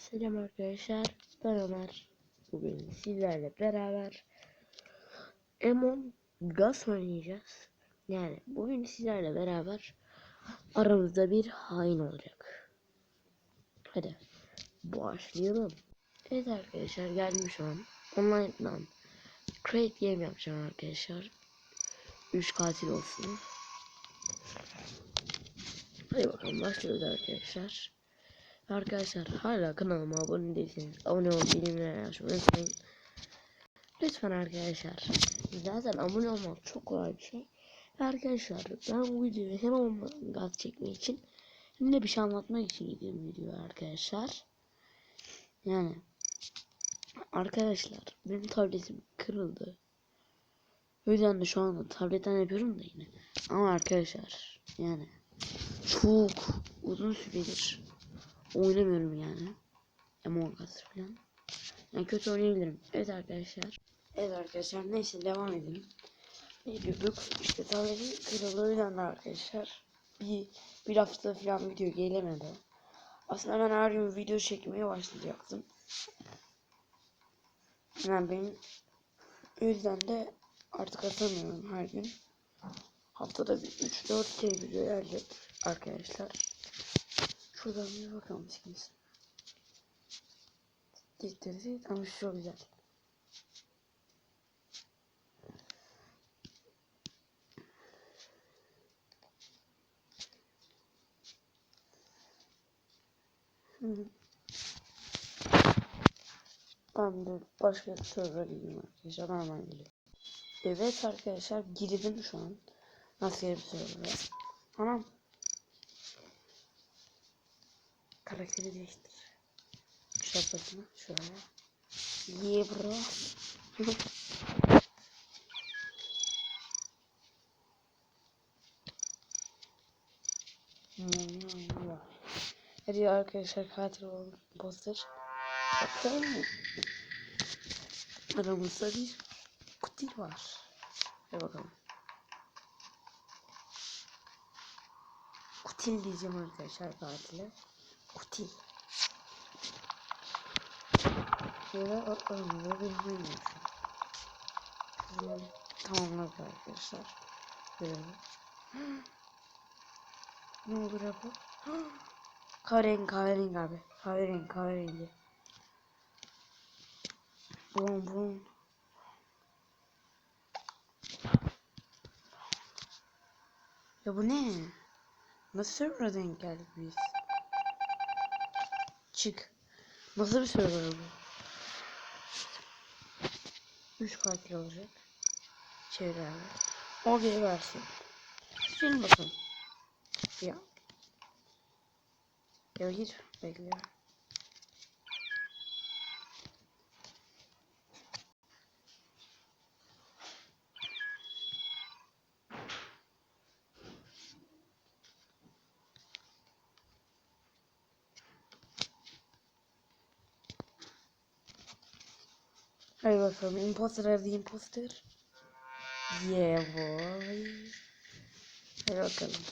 selam arkadaşlar. Ben Ömer. Bugün sizlerle beraber Among Us oynayacağız. Yani bugün sizlerle beraber aramızda bir hain olacak. Hadi başlayalım. Evet arkadaşlar geldim şu an. Online'dan Create Game yapacağım arkadaşlar. 3 katil olsun. Hadi bakalım başlıyoruz arkadaşlar. Arkadaşlar hala kanalıma abone değilseniz abone olup bildirimleri açmayı unutmayın. Lütfen arkadaşlar. Zaten abone olmak çok kolay bir şey. Arkadaşlar ben bu videoyu hem gaz çekmek için hem de bir şey anlatmak için gidiyorum video arkadaşlar. Yani arkadaşlar benim tabletim kırıldı. O yüzden de şu anda tabletten yapıyorum da yine. Ama arkadaşlar yani çok uzun süredir oynamıyorum yani. Among Us falan. Yani kötü oynayabilirim. Evet arkadaşlar. Evet arkadaşlar neyse devam edelim. Ne diyorduk? İşte tabletin kırıldığı o yüzden de arkadaşlar. Bir, bir hafta falan video gelemedi. Aslında ben her gün video çekmeye başlayacaktım. Yani benim o yüzden de artık atamıyorum her gün. Haftada bir 3-4 kere video gelecek arkadaşlar. Şuradan bir bakalım sikimiz. Diktirdi ama şu çok güzel. Ben de başka server'a gideyim arkadaşlar. Normal geliyor. Evet arkadaşlar girdim şu an. Nasıl bir server'a. Anam. Karakteri değiştir. Şapkasını şuraya. Yeah bro. Hadi arkadaşlar katil olun poster. Bakalım mı? Aramızda bir kutil var. Hadi bakalım. Kutil diyeceğim arkadaşlar katile. Kutil. Şöyle atlarım da bilmiyorum şu an. Tamamladık arkadaşlar. Böyle. ne olur ya bu? Kahverengi kahverengi abi. Kahverengi kahverengi. Bum bum. Ya bu ne? Nasıl server'a denk geldik biz? Çık. Nasıl bir server bu? 3 katil olacak. Çevremde. O geri versin. Film bakın. Ya. Ya git bekle. Hadi bakalım. Imposter hadi imposter. Yeah boy. Hadi bakalım.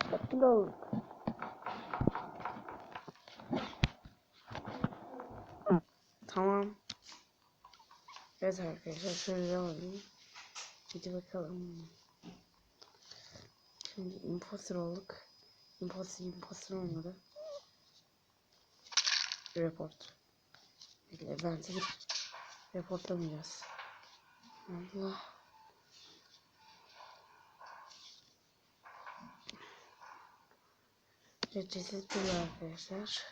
Dikkatli ol. Tamam. Evet arkadaşlar şöyle devam edelim. Hadi bakalım. Şimdi imposter olduk. Imposter imposter olmadı. Report. Bekle ben seni reportlamayacağız. Allah. Ceset bir arkadaşlar.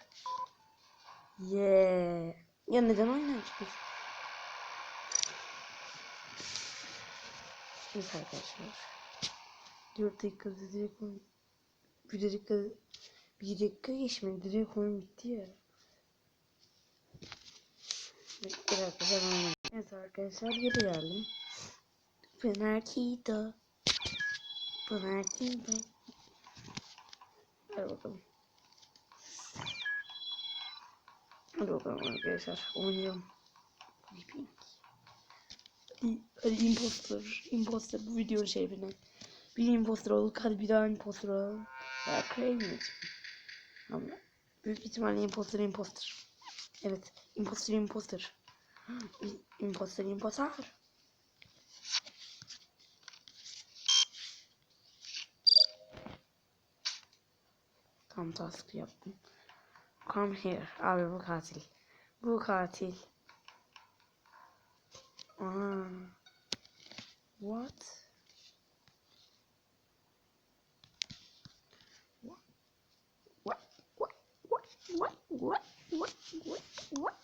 Yeah. Ya neden oynuyoruz biz? Evet arkadaşlar. 4 dakikada direkt oyun. Bir dakika bir dakika geçmedi direkt oyun bitti ya. Bekle arkadaşlar oynayalım. Evet arkadaşlar geri geldim. Penaltıydı. Penaltıydı. Hadi bakalım. Hadi bakalım arkadaşlar oynayalım. Hadi, imposter. Imposter bu videonun şerifine. Bir imposter olduk. Hadi bir daha imposter olalım. Ya crazy. Ama Büyük ihtimalle imposter imposter. Evet. Imposter imposter. Imposter imposter. Tam task yaptım. Come here. Abi bu katil. Bu katil. Aa. What? What? What? What? What? What? What?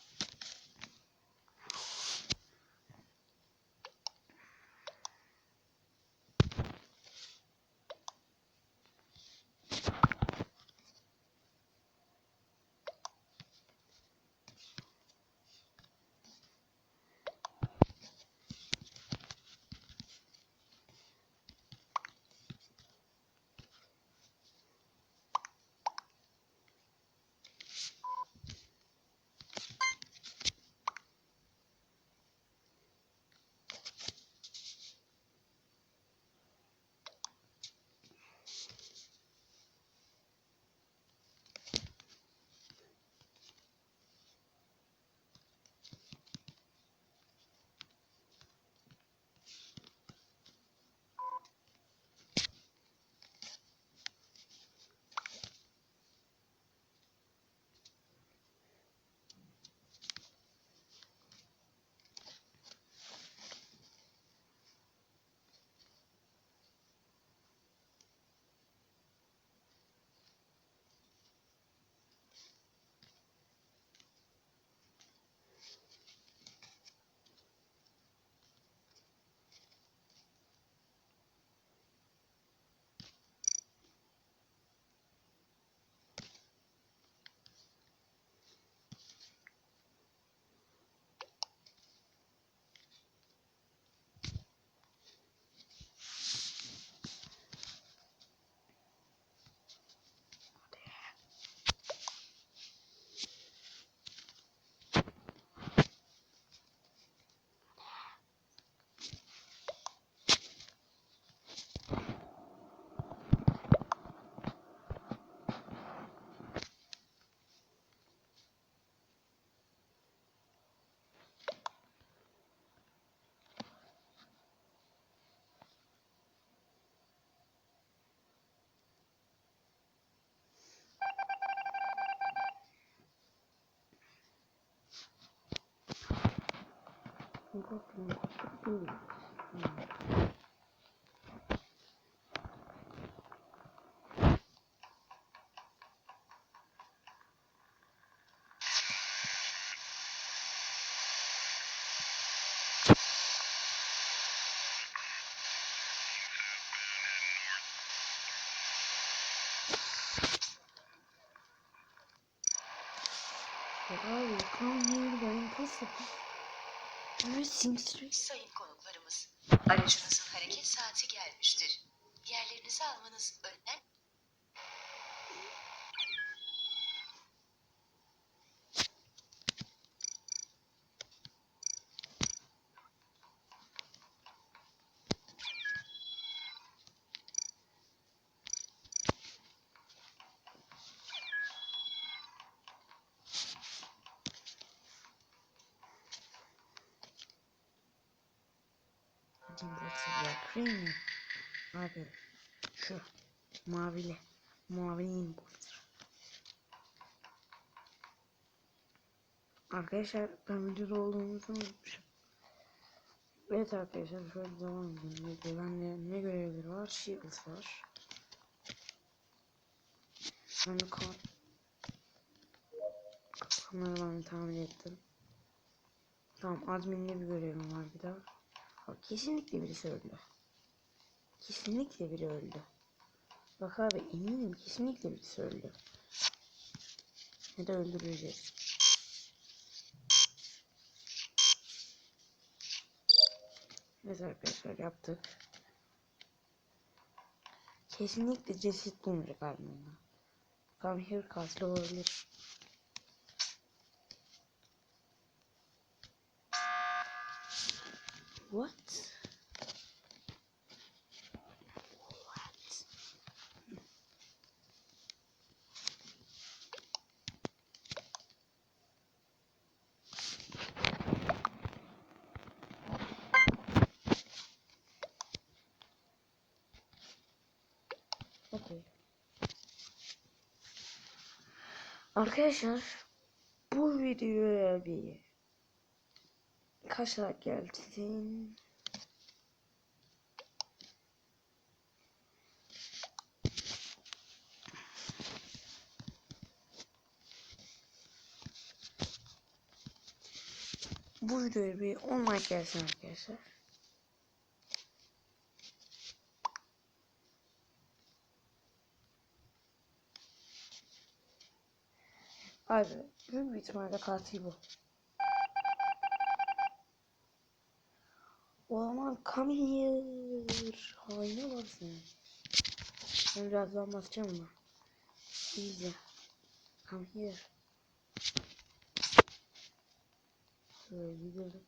이거 그냥 섞으면 음. 제가 이강의를 많이 탔어요. Sayın konuklarımız, aracınızın hareket saati gelmiştir. Yerlerinizi almanız önemli. Impossible creamy. Abi şu mavili. Mavili imposter. Arkadaşlar ben videoda olduğumuzu unutmuşum. Evet arkadaşlar şöyle devam edelim. Bende ne görevleri var? Shield var. Ben de kart Kapanları ben tahmin ettim. Tamam adminle bir görevim var bir daha. Kesinlikle birisi öldü. Kesinlikle biri öldü. Bak abi eminim kesinlikle birisi öldü. Ya da öldüreceğiz. Evet arkadaşlar yaptık. Kesinlikle ceset bulunacak ardından. Come here katil olabilir. What? What? Okay. Arkadaşlar bu videoya bir kaç like gelsin? Bu videoya bir 10 like gelsin arkadaşlar. Abi büyük bir katil bu. O zaman come here. Haine bak sen. Ben birazdan basacağım ama. İyice. Come here. Şöyle gidelim.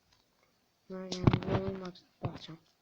Ben yani bir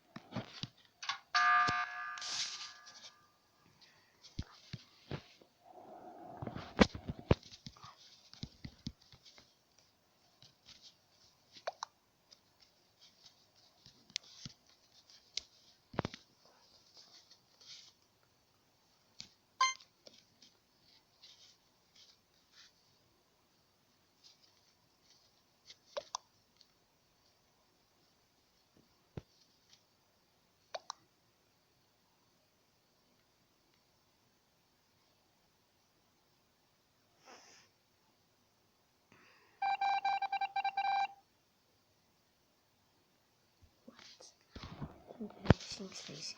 Stacy.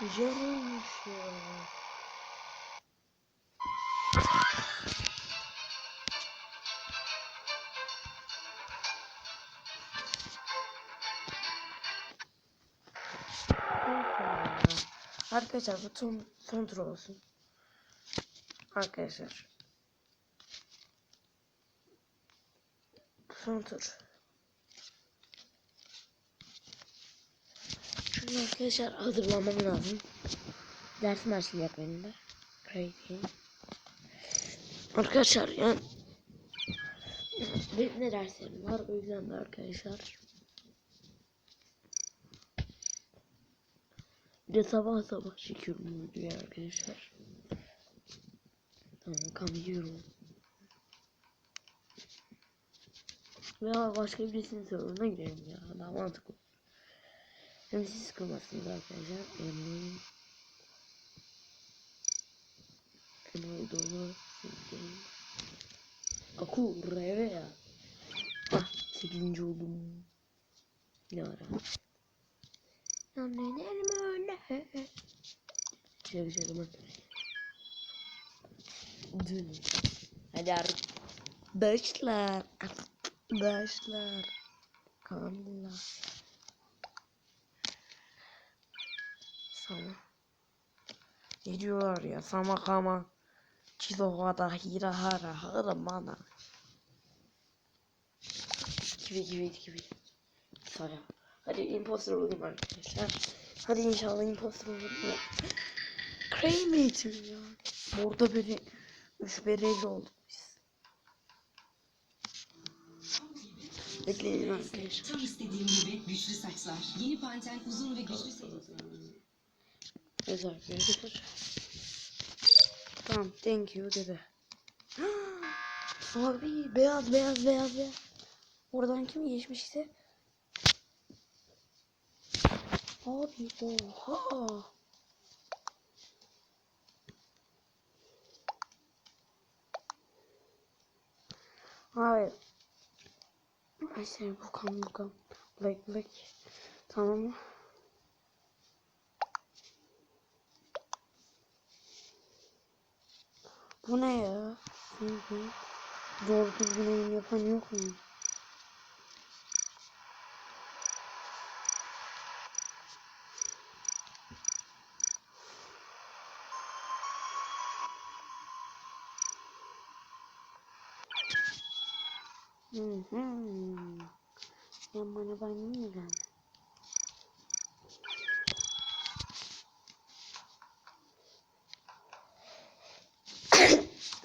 Güzel olmuş ya. Arkadaşlar bu son, son tur olsun. Arkadaşlar. Son tur. Şimdi arkadaşlar hazırlanmam lazım. Dersim başlayacak benim de. Crazy. Arkadaşlar yani benim de derslerim var o yüzden de arkadaşlar. Bir de sabah sabah çekiyorum bu videoyu arkadaşlar. Tamam kamıyorum. Veya başka birisinin sorununa girelim ya. Daha mantıklı. Hem siz sıkılmazsınız arkadaşlar. Emeğim. Emeği dolu. Aku reve ya. Ah 8. oldum. Ne ara. Şöyle şöyle bak. Dün. Hadi arkadaşlar. Arkadaşlar. Kanla. Sama. Ne diyorlar ya? Sama kama. Çizohada hira hara hara mana. Gibi gibi gibi. Sonra. Hadi imposter olayım arkadaşlar. Hadi inşallah imposter olurum. Cremator ya. Burada böyle üç bereli olduk biz. Bekleyin arkadaşlar. Tam istediğim gibi güçlü saçlar. Yeni Panten uzun ve güçlü serisi. Evet arkadaşlar. Tamam thank you dedi. Abi beyaz beyaz beyaz beyaz. Oradan kim geçmişti? Abi oha. Hayır. Ay seni bu kan bu kan. Black black. Tamam mı? Bu ne ya? Hı hı. Doğru düzgün oyun yapan yok mu? Hı hı. Sen bana ben geldin?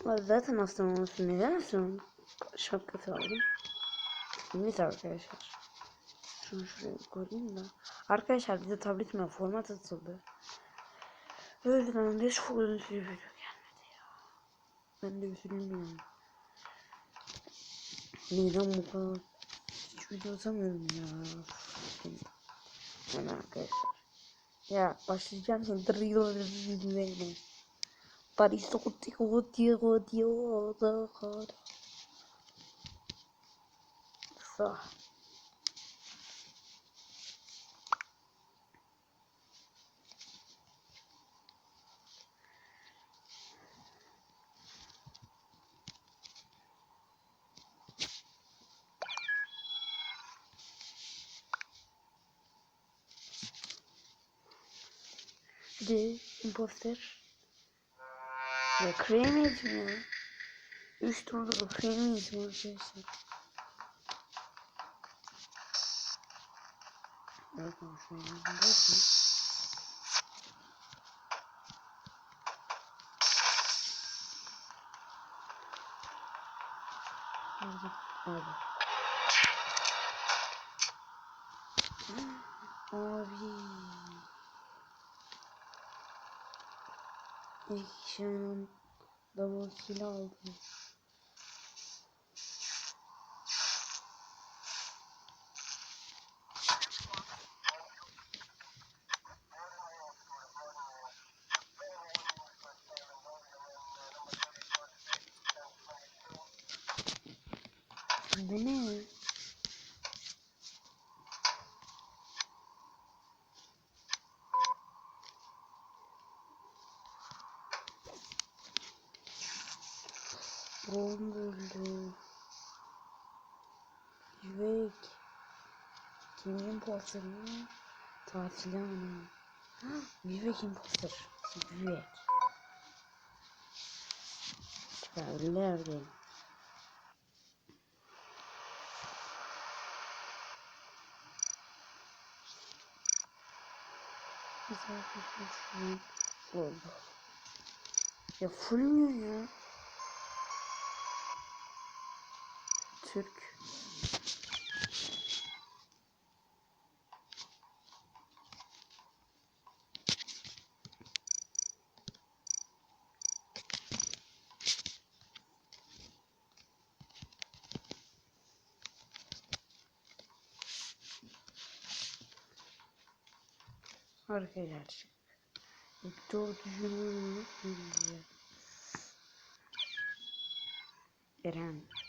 Ama zaten aslan olsun neden aslan şapkası aldım. Neyse arkadaşlar. Şunu şuraya koyayım da. Arkadaşlar bize tabletime format atıldı. O yüzden de çok uzun süre video gelmedi ya. Ben de üzülmüyorum. Neden bu kadar hiç video atamıyorum ya. Yani arkadaşlar. Ya başlayacağım şimdi izlemeye. Paris kar. İmposter. Ya kremiyiz mi ya? Üç turda kremiyiz mi arkadaşlar? Bakın şöyle bakın. Orada, orada. Abi. An double kill aldım. Bu ne? Oğlum öldü. Yüvek. Kimin imposter mı? Tatile mi? Yüvek imposter. Yüvek. Nerede? Güzel bir şey oldu. Ya full mü ya? Türk. Arkadaşlar. İlk dördüncü Eren.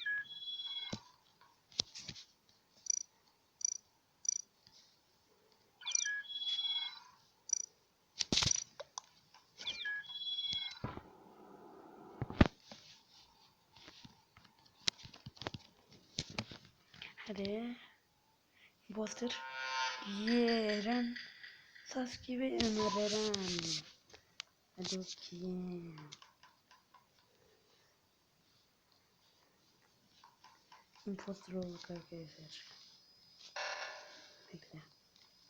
Hadi. Imposter. Yeren. Sasuke ve Ömer Eren. Hadi bakayım. Imposter olduk arkadaşlar. Bekle.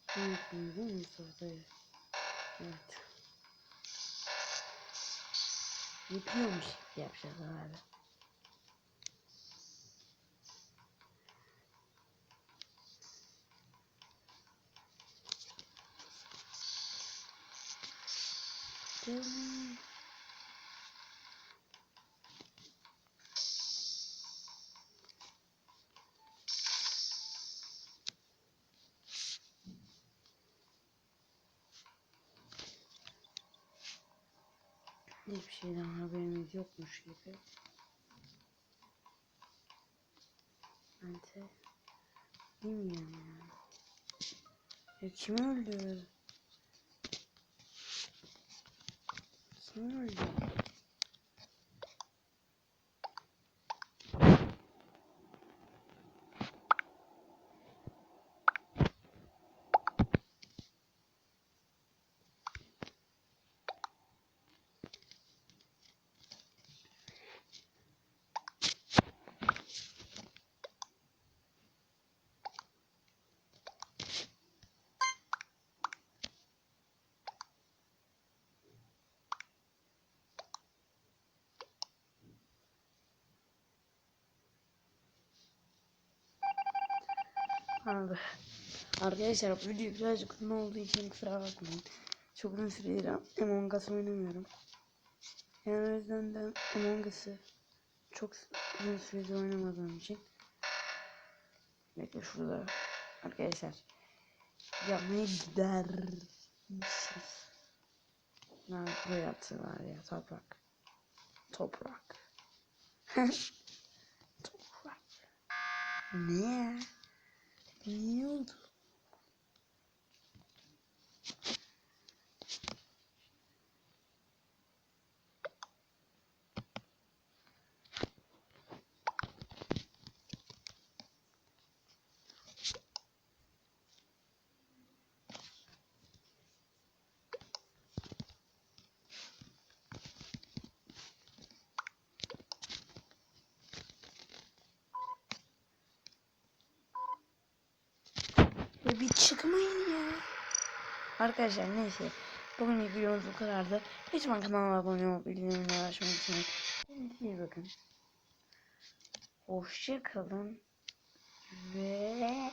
Yapayım değil mi Mustafa'yı? Evet. Yapıyormuş yapacağız abi. Canım. Hiçbir şeyden haberimiz yokmuş gibi. Ben de bilmiyorum ya. Ya kim öldü? Kim öldü? Arkadaşlar video birazcık uzun olduğu için kusura bakmayın. Çok uzun süredir Among Us oynamıyorum. Yani o yüzden de Among Us'ı çok uzun süredir oynamadığım için. Bekle şurada. Arkadaşlar. Yapmaya gider misiniz? Ne buraya attılar ya toprak. Toprak. toprak. Ne? Ne bir çıkmayın ya. Arkadaşlar neyse. Bugün videomuz bu kadardı. Lütfen kanalıma abone olup bildirimleri açmayı unutmayın. Kendinize iyi bakın. Hoşça kalın. Ve.